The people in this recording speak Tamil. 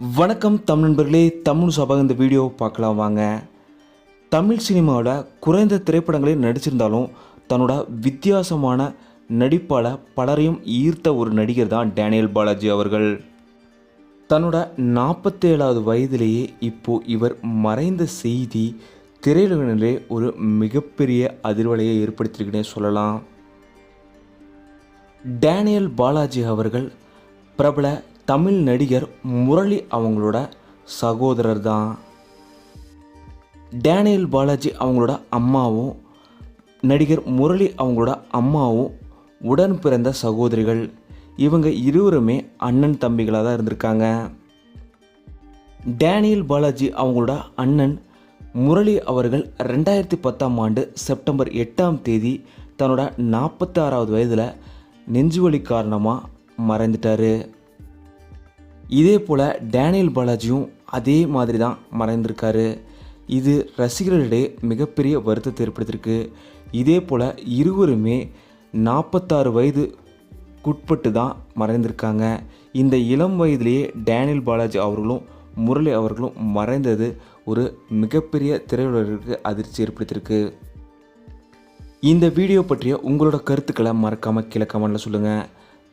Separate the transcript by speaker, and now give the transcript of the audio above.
Speaker 1: வணக்கம் தமிழ் நண்பர்களே தமிழ் சபா இந்த வீடியோ பார்க்கலாம் வாங்க. தமிழ் சினிமாவில் குறைந்த திரைப்படங்களில் நடிச்சிருந்தாலும் தன்னோட வித்தியாசமான நடிப்பால் பலரையும் ஈர்த்த ஒரு நடிகர் தான் டேனியல் பாலாஜி அவர்கள். தன்னோட நாற்பத்தேழாவது வயதிலேயே இப்போது இவர் மறைந்த செய்தி திரையுலகினரே ஒரு மிகப்பெரிய அதிர்வலையை ஏற்படுத்தியிருக்குன்னே சொல்லலாம். டேனியல் பாலாஜி அவர்கள் பிரபல தமிழ் நடிகர் முரளி அவங்களோட சகோதரர் தான் டேனியல் பாலாஜி அவங்களோட அம்மாவும் நடிகர் முரளி அவங்களோட அம்மாவும் உடன் பிறந்த சகோதரிகள். இவங்க இருவருமே அண்ணன் தம்பிகளாக தான் இருந்திருக்காங்க. டேனியல் பாலாஜி அவங்களோட அண்ணன் முரளி அவர்கள் ரெண்டாயிரத்தி பத்தாம் ஆண்டு செப்டம்பர் எட்டாம் தேதி தன்னோட நாற்பத்தாறாவது வயதில் நெஞ்சுவலி காரணமாக மறைந்துட்டார். இதே போல் டேனியல் பாலாஜியும் அதே மாதிரி தான் மறைந்திருக்காரு. இது ரசிகர்களிடையே மிகப்பெரிய வருத்தத்தை ஏற்படுத்தியிருக்கு. இதே போல் இருவருமே நாற்பத்தாறு வயதுக்குட்பட்டு தான் மறைந்திருக்காங்க. இந்த இளம் வயதிலேயே டேனியல் பாலாஜி அவர்களும் முரளி அவர்களும் மறைந்தது ஒரு மிகப்பெரிய திரையுலகிற்கு அதிர்ச்சி ஏற்படுத்தியிருக்கு. இந்த வீடியோ பற்றிய உங்களோட கருத்துக்களை மறக்காமல் கீழே கமெண்டில் சொல்லுங்கள்